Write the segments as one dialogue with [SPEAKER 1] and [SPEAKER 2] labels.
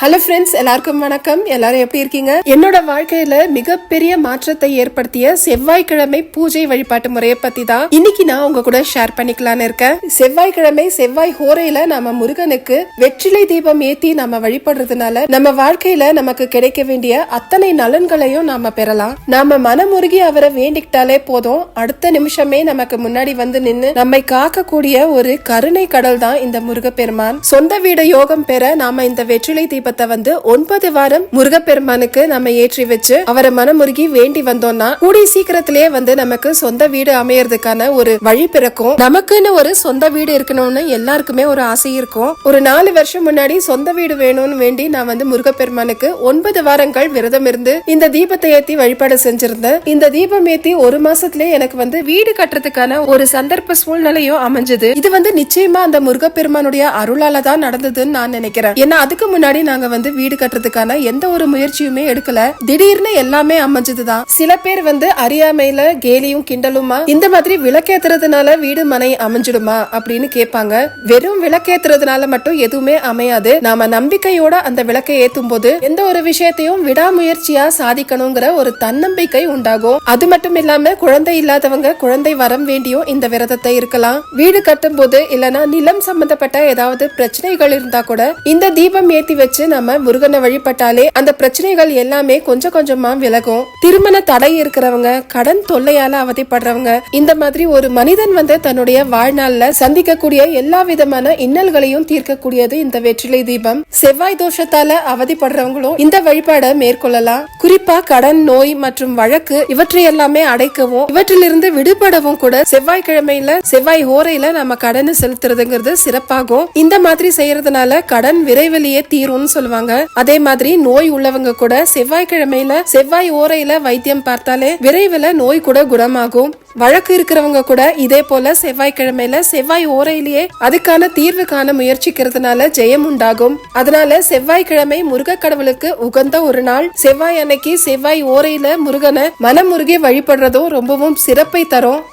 [SPEAKER 1] Hello friends எல்லாருக்கும் வணக்கம். எல்லாரும் எப்படி இருக்கீங்க? என்னோட வாழ்க்கையில மிகப்பெரிய மாற்றத்தை ஏற்படுத்திய செவ்வாய்க்கிழமை பூஜை வழிபாட்டு முறையை பத்தி தான் இன்னைக்கு நான் உங்க கூட ஷேர் பண்ணிக்கலாம்னு இருக்கேன். செவ்வாய்க்கிழமை செவ்வாய் ஹோரையில நம்ம முருகனுக்கு வெற்றிலை தீபம் ஏத்தி நம்ம வழிபடுறதுனால நம்ம வாழ்க்கையில நமக்கு கிடைக்க வேண்டிய அத்தனை நலன்களையும் நாம பெறலாம். நாம மனமுருகி அவரை வேண்டிக்கிட்டாலே போதும். அடுத்த நிமிஷமே நமக்கு முன்னாடி வந்து நின்னு நம்மை காக்கக்கூடிய ஒரு கருணை கடல் தான் இந்த முருகப்பெருமான். சொந்த வீடு யோகம் பெற நாம இந்த வெற்றிலை தீபம் தீபத்தை வந்து ஒன்பது வாரம் முருகப்பெருமானுக்கு நம்ம ஏற்றி வச்சு அவரை மனமுருகி வேண்டி வந்தோம்னா கூடி சீக்கிரத்திலேயே வந்து நமக்கு சொந்த வீடு அமையறதுக்கான ஒரு வழி பிறக்கும். நமக்குன்னு ஒரு சொந்த வீடு இருக்கணும்னு எல்லாருக்குமே ஒரு ஆசை இருக்கும். ஒரு நாலு வருஷம் முன்னாடி சொந்த வீடு வேணும்னு வேண்டி நான் வந்து முருகப்பெருமானுக்கு ஒன்பது வாரங்கள் விரதம் இருந்து இந்த தீபத்தை ஏத்தி வழிபாடு செஞ்சிருந்தேன். இந்த தீபம் ஏத்தி ஒரு மாசத்துல எனக்கு வந்து வீடு கட்டுறதுக்கான ஒரு சந்தர்ப்ப சூழ்நிலையும் அமைஞ்சது. இது வந்து நிச்சயமா அந்த முருகப்பெருமானுடைய அருளால தான் நடந்ததுன்னு நான் நினைக்கிறேன். ஏன்னா அதுக்கு முன்னாடி நான் நாங்க வந்து வீடு கட்டுறதுக்கான எந்த ஒரு முயற்சியுமே எடுக்கல. திடீர்னு எல்லாமே அமைஞ்சதுதான். சில பேர் வந்து அறியாமையில கேலியும் கிண்டலுமா இந்த மாதிரி விளக்கேத்துறதுனால வீடு மனை அமைஞ்சிடுமா அப்படின்னு கேட்பாங்க. வெறும் விளக்கேத்துறதுனால மட்டும் எதுவுமே அமையாது. நாம நம்பிக்கையோட அந்த விளக்கை ஏத்தும் போது எந்த ஒரு விஷயத்தையும் விடாமுயற்சியா சாதிக்கணுங்கிற ஒரு தன்னம்பிக்கை உண்டாகும். அது மட்டும் இல்லாம குழந்தை இல்லாதவங்க குழந்தை வரம் வேண்டியும் இந்த விரதத்தை இருக்கலாம். வீடு கட்டும் போது இல்லனா நிலம் சம்பந்தப்பட்ட ஏதாவது பிரச்சனைகள் இருந்தா கூட இந்த தீபம் ஏத்தி வச்சு நம்ம முருகனை வழிபட்டாலே அந்த பிரச்சனைகள் எல்லாமே கொஞ்சம் கொஞ்சமா விலகும். திருமண தடை இருக்கிறவங்க கடன் தொல்லையால அவதிப்படுறவங்க இந்த மாதிரி ஒரு மனிதன் வந்து தன்னுடைய வாழ்நாள்ல சந்திக்கக்கூடிய எல்லா விதமான இன்னல்களையும் தீர்க்கக்கூடியது இந்த வெற்றிலை தீபம். செவ்வாய் தோஷத்தால அவதிப்படுறவங்களும் இந்த வழிபாடை மேற்கொள்ளலாம். குறிப்பா கடன் நோய் மற்றும் வழக்கு இவற்றை எல்லாமே அடைக்கவும் இவற்றிலிருந்து விடுபடவும் கூட செவ்வாய்க்கிழமையில செவ்வாய் ஓரையில நம்ம கடனை செலுத்துறதுங்கிறது சிறப்பாகும். இந்த மாதிரி செய்யறதுனால கடன் விரைவிலேயே தீரும்னு சொல்லுவாங்க. அதே மாதிரி நோய் உள்ளவங்க கூட செவ்வாய்க்கிழமையில செவ்வாய் ஓரையில வைத்தியம் பார்த்தாலே விரைவில் நோய் கூட குணமாகும். வழக்கு இருக்கிறவங்க கூட இதே போல செவ்வாய்க்கிழமையில செவ்வாய் ஓரையிலேயே அதுக்கான தீர்வு காண முயற்சிக்கிறதுனால ஜெயம் உண்டாகும். அதனால செவ்வாய்க்கிழமை முருக கடவுளுக்கு உகந்த ஒரு நாள். செவ்வாய் அன்னைக்கு செவ்வாய் ஓரையில முருகனை மனமுருகி வழிபடுறதும் ரொம்பவும் சிறப்பை தரும்.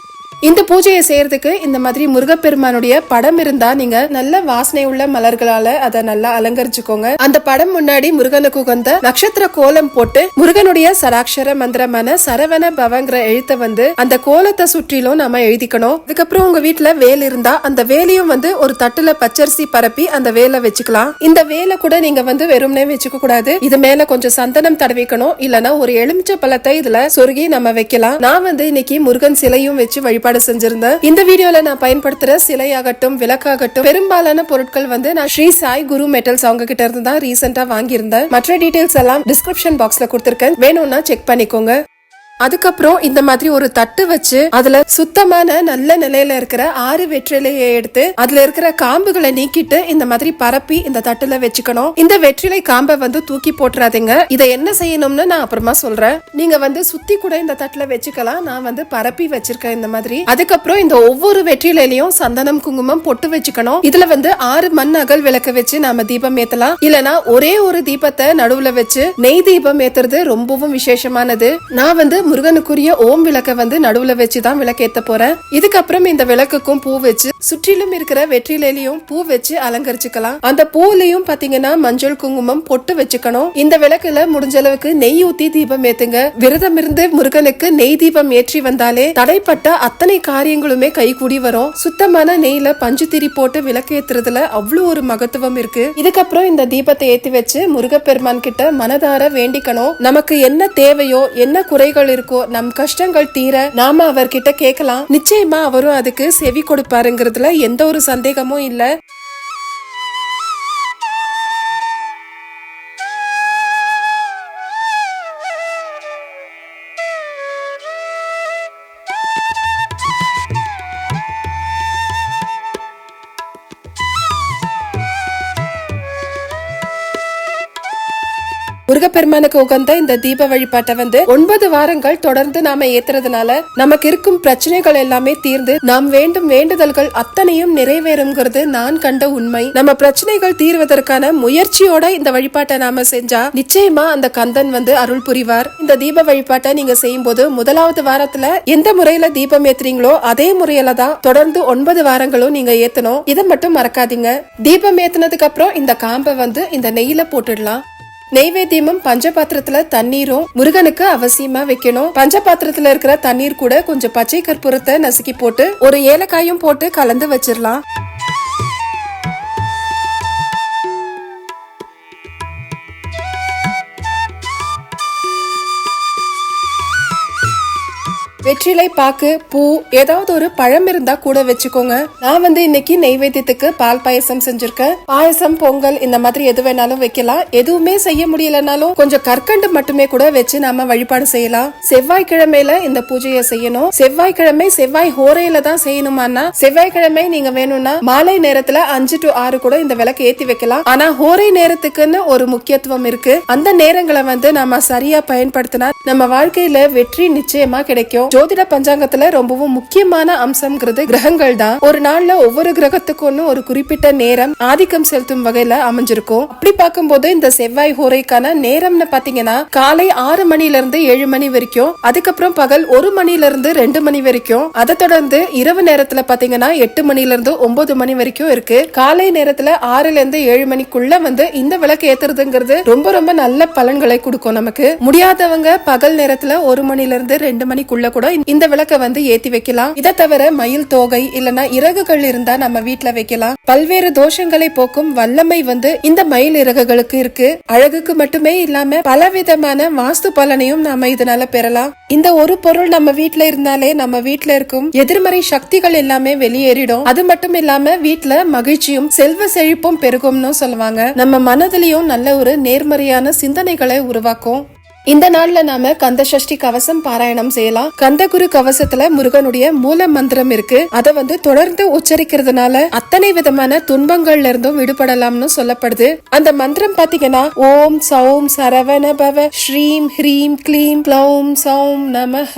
[SPEAKER 1] இந்த பூஜையை செய்யறதுக்கு இந்த மாதிரி முருகப்பெருமானுடைய படம் இருந்தா நீங்க நல்ல வாசனை உள்ள மலர்களால அதை நல்லா அலங்கரிச்சுக்கோங்க. அந்த படம் முன்னாடி முருகனுக்கு உகந்த நட்சத்திர கோலம் போட்டு முருகனுடைய சராட்சர மந்திரமான சரவண பவங்கிற எழுத்தை வந்து அந்த கோலத்தை சுற்றிலும் நம்ம எழுதிக்கணும். அதுக்கப்புறம் உங்க வீட்டுல வேல் இருந்தா அந்த வேலையும் வந்து ஒரு தட்டுல பச்சரிசி பரப்பி அந்த வேலை வச்சுக்கலாம். இந்த வேலை கூட நீங்க வந்து வெறும்னே வச்சுக்க கூடாது. இது மேல கொஞ்சம் சந்தனம் தடவிக்கணும். இல்லனா ஒரு எலுமிச்சை பழத்தை இதுல சொருகி நம்ம வைக்கலாம். நான் வந்து இன்னைக்கு முருகன் சிலையும் வச்சு வழிபாடு செஞ்சிருந்தேன். இந்த வீடியோல நான் பயன்படுத்துற சிலையாகட்டும் விளக்காகட்டும் பெரும்பாலான பொருட்கள் வந்து நான் ஸ்ரீ சாய் குரு மெட்டல்ஸ் அவங்க கிட்ட இருந்து தான் ரீசெண்டா வாங்கியிருந்தேன். மற்ற டீடைல்ஸ் எல்லாம் டிஸ்கிரிப்ஷன் பாக்ஸ்ல கொடுத்திருக்கேன். வேணும்னா செக் பண்ணிக்கோங்க. அதுக்கப்புறம் இந்த மாதிரி ஒரு தட்டு வச்சு அதுல சுத்தமான நல்ல நிலையில இருக்கிற ஆறு வெற்றிலையை எடுத்து அதுல இருக்கிற காம்புகளை நீக்கிட்டு இந்த மாதிரி பரப்பி இந்த தட்டுல வச்சுக்கணும். இந்த வெற்றிலை காம்பை வந்து தூக்கி போட்டுறாதீங்க. இதை என்ன செய்யணும்னு நான் அப்புறமா சொல்றேன். நீங்க வந்து சுத்தி கூட இந்த தட்டுல வச்சுக்கலாம். நான் வந்து பரப்பி வச்சிருக்கேன் இந்த மாதிரி. அதுக்கப்புறம் இந்த ஒவ்வொரு வெற்றிலையிலையும் சந்தனம் குங்குமம் பொட்டு வச்சுக்கணும். இதுல வந்து ஆறு மண் அகல் விளக்க வச்சு நாம தீபம் ஏத்தலாம். இல்லனா ஒரே ஒரு தீபத்தை நடுவுல வச்சு நெய் தீபம் ஏத்துறது ரொம்பவும் விசேஷமானது. நான் வந்து முருகனுக்குரிய ஓம் விளக்க வந்து நடுவுல வச்சு தான் விளக்கேத்த போறேன் இதுக்கப்புறம் இந்த விளக்குக்கும் பூ வச்சு சுற்றிலும் இருக்கிற வெற்றிலையும் பூ வச்சு அலங்கரிச்சுக்கலாம். அந்த பூலையும் பாத்தீங்கன்னா மஞ்சள் குங்குமம் பொட்டு வச்சுக்கணும். இந்த விளக்குல முடிஞ்ச அளவுக்கு நெய் ஊத்தி தீபம் ஏத்துங்க. விரதம் இருந்து முருகனுக்கு நெய் தீபம் ஏற்றி வந்தாலே தடைப்பட்ட அத்தனை காரியங்களுமே கைகூடி வரும். சுத்தமான நெய்ல பஞ்சு திரி போட்டு விளக்கு ஏத்துறதுல அவ்வளவு ஒரு மகத்துவம் இருக்கு. இதுக்கப்புறம் இந்த தீபத்தை ஏத்தி வச்சு முருகப்பெருமான் கிட்ட மனதார வேண்டிக்கணும். நமக்கு என்ன தேவையோ என்ன குறைகள் இருக்கோ நம் கஷ்டங்கள் தீர நாம அவர்கிட்ட கேட்கலாம். நிச்சயமா அவரும் அதுக்கு செவி கொடுப்பாருங்கிறதுல எந்த ஒரு சந்தேகமும் இல்லை. முருகப்பெருமானுக்கு உகந்த இந்த தீப வழிபாட்டை வந்து ஒன்பது வாரங்கள் தொடர்ந்து நாம ஏத்துறதுனால நமக்கு இருக்கும் பிரச்சனைகள் எல்லாமே தீர்ந்து நாம் வேண்டும் வேண்டுதல்கள் அத்தனையும் நிறைவேறுங்கிறது நான் கண்ட உண்மை. நம்ம பிரச்சனைகள் தீர்வதற்கான முயற்சியோட இந்த வழிபாட்டை நாம செஞ்சா நிச்சயமா அந்த கந்தன் வந்து அருள் புரிவார். இந்த தீப வழிபாட்டை நீங்க செய்யும் போது முதலாவது வாரத்துல எந்த முறையில தீபம் ஏத்துறீங்களோ அதே முறையில தான் தொடர்ந்து ஒன்பது வாரங்களும் நீங்க ஏத்தணும். இதை மட்டும் மறக்காதீங்க. தீபம் ஏத்துனதுக்கு அப்புறம் இந்த காம்பை வந்து இந்த நெய்யில போட்டுடலாம். நெய்வேத்தியமும் பஞ்சபாத்திரத்துல தண்ணீரும் முருகனுக்கு அவசியமா வைக்கணும். பஞ்சபாத்திரத்துல இருக்கிற தண்ணீர் கூட கொஞ்சம் பச்சை கற்பூரத்தை நசுக்கி போட்டு ஒரு ஏலக்காயும் போட்டு கலந்து வச்சிடலாம் வெற்றிலை பாக்கு பூ ஏதாவது ஒரு பழம் இருந்தா கூட வச்சுக்கோங்க. நான் வந்து இன்னைக்கு நெய்வேத்தியத்துக்கு பால் பாயசம் செஞ்சிருக்கேன். பாயசம் பொங்கல் இந்த மாதிரி எது வேணாலும் வைக்கலாம். எதுவுமே செய்ய முடியலனாலும் கொஞ்சம் கற்கண்டு மட்டுமே கூட வச்சு நாம வழிபாடு செய்யலாம். செவ்வாய்க்கிழமையில இந்த பூஜையை செய்யணும். செவ்வாய்க்கிழமை செவ்வாய் ஹோரையில தான் செய்யணுமானா செவ்வாய்க்கிழமை நீங்க வேணும்னா மாலை நேரத்துல அஞ்சு டு ஆறு கூட இந்த விளக்கு ஏத்தி வைக்கலாம். ஆனா ஹோரை நேரத்துக்குன்னு ஒரு முக்கியத்துவம் இருக்கு. அந்த நேரங்களை வந்து நாம சரியா பயன்படுத்தினா நம்ம வாழ்க்கையில வெற்றி நிச்சயமா கிடைக்கும். ஜோதிட பஞ்சாங்கத்துல ரொம்பவும் முக்கியமான அம்சம்ங்கிறது கிரகங்கள் தான் ஒரு நாள்ல ஒவ்வொரு கிரகத்துக்கும் ஒரு குறிப்பிட்ட நேரம் ஆதிக்கம் செலுத்தும் வகையில அமைஞ்சிருக்கும். அப்படி பார்க்கும்போது இந்த செவ்வாய் ஹோரைக்கான நேரம்னு பாத்தீங்கன்னா காலை ஆறு மணில இருந்து ஏழு மணி வரைக்கும் அதுக்கப்புறம் பகல் ஒரு மணில இருந்து ரெண்டு மணி வரைக்கும் அதை தொடர்ந்து இரவு நேரத்துல பாத்தீங்கன்னா எட்டு மணில இருந்து ஒன்பது மணி வரைக்கும் இருக்கு. காலை நேரத்துல ஆறுல இருந்து ஏழு மணிக்குள்ள வந்து இந்த விளக்கு ஏத்துறதுங்கிறது ரொம்ப ரொம்ப நல்ல பலன்களை கொடுக்கும் நமக்கு. முடியாதவங்க பகல் நேரத்துல ஒரு மணில இருந்து ரெண்டு மணிக்குள்ள கூட இந்த விளக்க வந்து ஏத்தி வைக்கலாம். இதை தவிர மயில் தோகை இல்லனா இறகுகள் இருந்தா நம்ம வீட்டுல வைக்கலாம். பல்வேறு தோஷங்களை போக்கும் வல்லமை வந்து இந்த மயில் இறகு இறகுகளுக்கு இருக்கு. அழகுக்கு மட்டுமே இல்லாம பலவிதமான வாஸ்து பலனையும் நாம இதனால பெறலாம். இந்த ஒரு பொருள் நம்ம வீட்டுல இருந்தாலே நம்ம வீட்டுல இருக்கும் எதிர்மறை சக்திகள் எல்லாமே வெளியேறிடும். அது மட்டும் இல்லாம வீட்டுல மகிழ்ச்சியும் செல்வ செழிப்பும் பெருகும்னு சொல்லுவாங்க. நம்ம மனதிலையும் நல்ல ஒரு நேர்மறையான சிந்தனைகளை உருவாக்கும். இந்த நாள்ல நாம கந்த சஷ்டி கவசம் பாராயணம் செய்யலாம். கந்த குரு கவசத்துல முருகனுடைய மூல மந்திரம் இருக்கு. அதை வந்து தொடர்ந்து உச்சரிக்கிறதுனால அத்தனை விதமான துன்பங்கள்ல இருந்தும் விடுபடலாம்னு சொல்லப்படுது. அந்த மந்திரம் பாத்தீங்கன்னா ஓம் சௌம் சரவண பவ ஸ்ரீம் ஹ்ரீம் கிளீம் க்ளௌம் சௌம் நமஹ.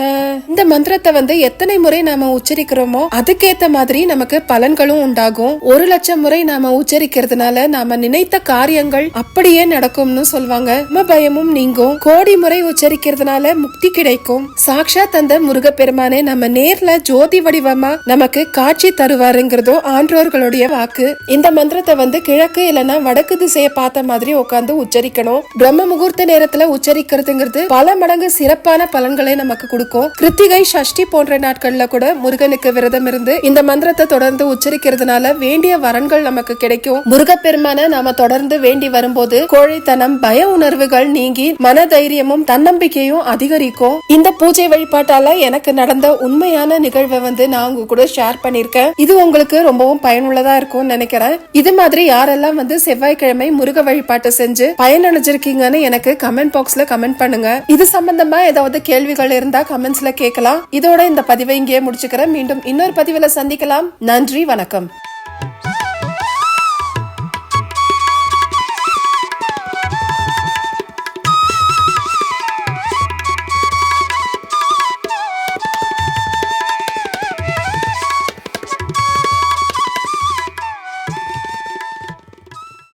[SPEAKER 1] இந்த மந்திரத்தை வந்து எத்தனை முறை நாம உச்சரிக்கிறோமோ அதுக்கேத்த மாதிரி நமக்கு பலன்களும் உண்டாகும். ஒரு லட்சம் முறை நாம உச்சரிக்கிறதுனால நாம நினைத்த காரியங்கள் அப்படியே நடக்கும்னு சொல்லுவாங்க பயமும் நீங்கும். கோடி முறை உச்சரிக்கிறதுனால முக்தி கிடைக்கும். சாக்ஷா தந்த முருகப்பெருமானே நம்ம நேர்ல ஜோதி வடிவமா நமக்கு காட்சி தருவாருங்கிறதோ ஆன்றோர்களுடைய வாக்கு. இந்த மந்திரத்தை வந்து கிழக்கு இல்லனா வடக்கு திசையை பார்த்த மாதிரி உட்காந்து உச்சரிக்கணும். பிரம்ம முகூர்த்த நேரத்துல உச்சரிக்கிறதுங்கிறது பல மடங்கு சிறப்பான பலன்களை நமக்கு கொடுக்கும். கிருத்திகை சஷ்டி போன்ற நாட்கள்ல கூட முருகனுக்கு விரதம் இருந்து இந்த மந்திரத்தை தொடர்ந்து உச்சரிக்கிறதுனால வேண்டிய வரன்கள் நமக்கு கிடைக்கும். முருகப்பெருமான நாம தொடர்ந்து வேண்டி வரும்போது கோழைத்தனம் பய உணர்வுகள் நீங்கி மன தைரியம் தைரியமும் தன்னம்பிக்கையும் அதிகரிக்கும். இந்த பூஜை வழிபாட்டால எனக்கு நடந்த உண்மையான நிகழ்வை வந்து நான் உங்க கூட ஷேர் பண்ணிருக்கேன் இது உங்களுக்கு ரொம்பவும் பயனுள்ளதா இருக்கும்னு நினைக்கிறேன். இது மாதிரி யாரெல்லாம் வந்து செவ்வாய்க்கிழமை முருக வழிபாட்டை செஞ்சு பயனடைஞ்சிருக்கீங்கன்னு எனக்கு கமெண்ட் பாக்ஸ்ல கமெண்ட் பண்ணுங்க. இது சம்பந்தமா ஏதாவது கேள்விகள் இருந்தா கமெண்ட்ஸ்ல கேட்கலாம். இதோட இந்த பதிவை இங்கேயே முடிச்சுக்கிறேன். மீண்டும் இன்னொரு பதிவுல சந்திக்கலாம். நன்றி வணக்கம்.